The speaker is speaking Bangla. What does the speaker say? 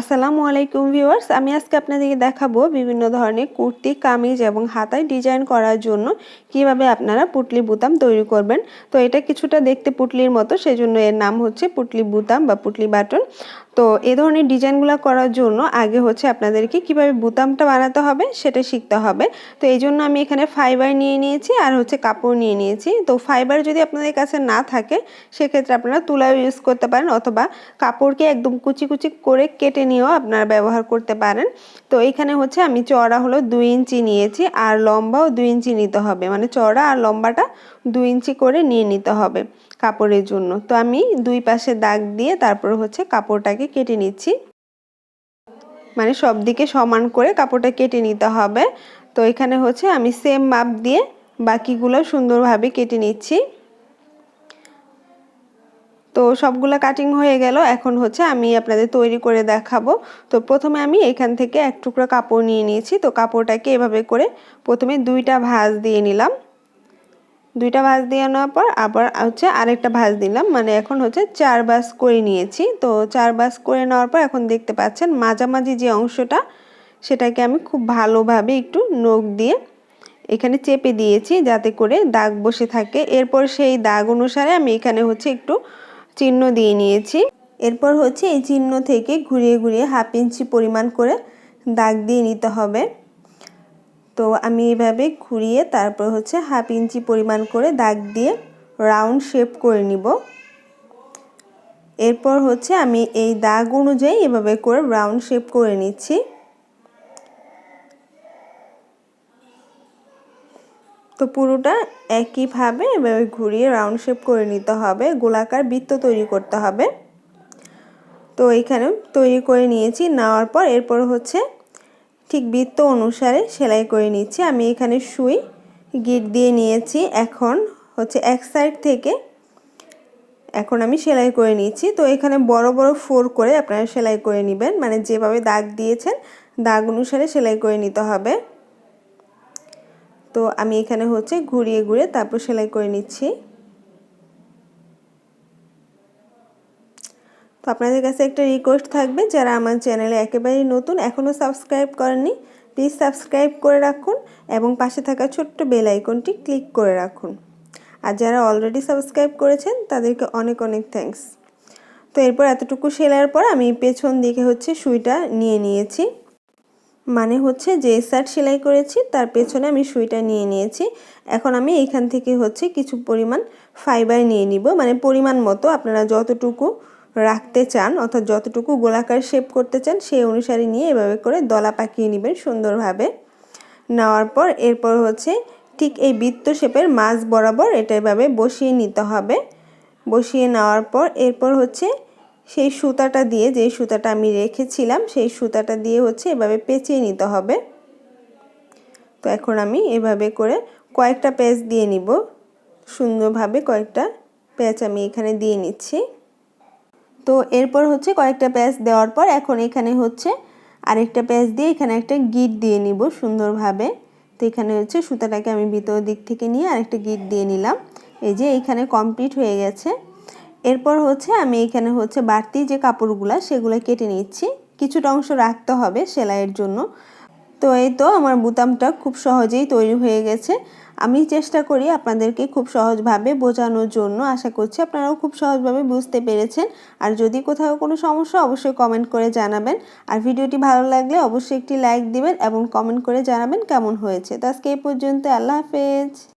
আসসালামু আলাইকুম ভিউয়ার্স, আমি আজকে আপনাদেরকে দেখাবো বিভিন্ন ধরনের কুর্তি, কামিজ এবং হাতায় ডিজাইন করার জন্য কীভাবে আপনারা পুটলি বুতাম তৈরি করবেন। তো এটা কিছুটা দেখতে পুটলির মতো, সেজন্য এর নাম হচ্ছে পুটলি বুতাম বা পুটলি বাটন। তো এ ধরনের ডিজাইনগুলো করার জন্য আগে হচ্ছে আপনাদেরকে কীভাবে বুতামটা বানাতে হবে সেটা শিখতে হবে। তো এই জন্য আমি এখানে ফাইবার নিয়ে নিয়েছি আর হচ্ছে কাপড় নিয়ে নিয়েছি। তো ফাইবার যদি আপনাদের কাছে না থাকে, সেক্ষেত্রে আপনারা তুলাও ইউজ করতে পারেন অথবা কাপড়কে একদম কুচি কুচি করে কেটে নিয়েও আপনারা ব্যবহার করতে পারেন। তো এইখানে হচ্ছে আমি চড়া হলো দুই ইঞ্চি নিয়েছি আর লম্বাও দুই ইঞ্চি নিতে হবে। মানে চড়া আর লম্বাটা দুই ইঞ্চি করে নিয়ে নিতে হবে কাপড়ের জন্য। তো আমি দুই পাশে দাগ দিয়ে তারপর হচ্ছে কাপড়টাকে কেটে নিচ্ছি। মানে সব দিকে সমান করে কাপড়টা কেটে নিতে হবে। তো এখানে হচ্ছে আমি সেম মাপ দিয়ে বাকিগুলো সুন্দরভাবে কেটে নিচ্ছি। তো সবগুলো কাটিং হয়ে গেল। এখন হচ্ছে আমি আপনাদের তৈরি করে দেখাবো। তো প্রথমে আমি এখান থেকে এক টুকরো কাপড় নিয়ে নিয়েছি। তো কাপড়টাকে এভাবে করে প্রথমে দুইটা ভাঁজ দিয়ে নিলাম। দুইটা ভাঁজ দিয়ে নেওয়ার পর আবার হচ্ছে আরেকটা ভাঁজ দিলাম। মানে এখন হচ্ছে চার বাস করে নিয়েছি। তো চার বাস করে নেওয়ার পর এখন দেখতে পাচ্ছেন মাঝামাঝি যে অংশটা, সেটাকে আমি খুব ভালোভাবে একটু নখ দিয়ে এখানে চেপে দিয়েছি যাতে করে দাগ বসে থাকে। এরপর সেই দাগ অনুসারে আমি এখানে হচ্ছে একটু চিহ্ন দিয়ে নিয়েছি। এরপর হচ্ছে এই চিহ্ন থেকে ঘুরিয়ে ঘুরিয়ে হাফ ইঞ্চি পরিমাণ করে দাগ দিয়ে নিতে হবে। তো আমি এভাবে ঘুরিয়ে তারপর হচ্ছে হাফ ইঞ্চি পরিমাণ করে দাগ দিয়ে রাউন্ড শেপ করে নিব। এরপর হচ্ছে আমি এই দাগ অনুযায়ী এভাবে করে রাউন্ড শেপ করে নিচ্ছি। তো পুরোটা একইভাবে এভাবে ঘুরিয়ে রাউন্ড শেপ করে নিতে হবে। গোলাকার বৃত্ত তৈরি করতে হবে। তো এখানে তৈরি করে নিয়েছি। নেওয়ার পর এরপর হচ্ছে ঠিক বৃত্ত অনুসারে সেলাই করে নিচ্ছি। আমি এখানে সুই, গিট দিয়ে নিয়েছি। এখন হচ্ছে এক সাইড থেকে এখন আমি সেলাই করে নিচ্ছি। তো এখানে বড় বড় ফোর করে আপনারা সেলাই করে নেবেন। মানে যেভাবে দাগ দিয়েছেন, দাগ অনুসারে সেলাই করে নিতে হবে। তো আমি এখানে হচ্ছে ঘুরিয়ে ঘুরিয়ে তারপর সেলাই করে নিচ্ছি। তো আপনাদের কাছে একটা রিকোয়েস্ট থাকবে, যারা আমার চ্যানেলে একেবারেই নতুন এখনও সাবস্ক্রাইব করেননি প্লিজ সাবস্ক্রাইব করে রাখুন এবং পাশে থাকা ছোট্ট বেল আইকনটি ক্লিক করে রাখুন। আর যারা অলরেডি সাবস্ক্রাইব করেছেন, তাদেরকে অনেক অনেক থ্যাংকস তো এরপর এতটুকু সেলাইয়ের পর আমি পেছন দিকে হচ্ছে সুইটা নিয়ে নিয়েছি। মানে হচ্ছে যে শার্ট সেলাই করেছি, তার পেছনে আমি সুইটা নিয়ে নিয়েছি। এখন আমি এইখান থেকে হচ্ছে কিছু পরিমাণ ফাইবার নিয়ে নিব। মানে পরিমাণ মতো আপনারা যতটুকু রাখতে চান, অর্থাৎ যতটুকু গোলাকার শেপ করতে চান সেই অনুসারে নিয়ে এভাবে করে দলা পাকিয়ে নেবেন সুন্দরভাবে। নেওয়ার পর এরপর হচ্ছে ঠিক এই বৃত্ত শেপের মাছ বরাবর এটা এভাবে বসিয়ে নিতে হবে। বসিয়ে নেওয়ার পর এরপর হচ্ছে সেই সুতাটা দিয়ে যে সুতাটা আমি রেখেছিলাম, সেই সুতাটা দিয়ে হচ্ছে এভাবে পেঁচিয়ে নিতে হবে। তো এখন আমি এভাবে করে কয়েকটা প্যাচ দিয়ে নিব। সুন্দরভাবে কয়েকটা প্যাচ আমি এখানে দিয়ে নিচ্ছি। তো এরপর হচ্ছে কয়েকটা প্যাচ দেওয়ার পর এখন এখানে হচ্ছে আরেকটা প্যাচ দিয়ে এখানে একটা গিট দিয়ে নিব সুন্দরভাবে। তো এখানে হচ্ছে সুতাটাকে আমি ভিতর দিক থেকে নিয়ে আরেকটা গিট দিয়ে নিলাম। এই যে এইখানে কমপ্লিট হয়ে গেছে। এরপর হচ্ছে আমি এখানে হচ্ছে বাড়তি যে কাপড়গুলো, সেগুলো কেটে নিচ্ছি। কিছুটা অংশ রাখতে হবে সেলাইয়ের জন্য। তো এই তো আমার বুতামটা খুব সহজেই তৈরি হয়ে গেছে। আমি চেষ্টা করি আপনাদেরকে খুব সহজভাবে বোঝানোর জন্য। আশা করছি আপনারাও খুব সহজভাবে বুঝতে পেরেছেন। আর যদি কোথাও কোনো সমস্যা, অবশ্যই কমেন্ট করে জানাবেন। আর ভিডিওটি ভালো লাগলে অবশ্যই একটি লাইক দিবেন এবং কমেন্ট করে জানাবেন কেমন হয়েছে। তো আজকে এই পর্যন্ত, আল্লাহ হাফেজ।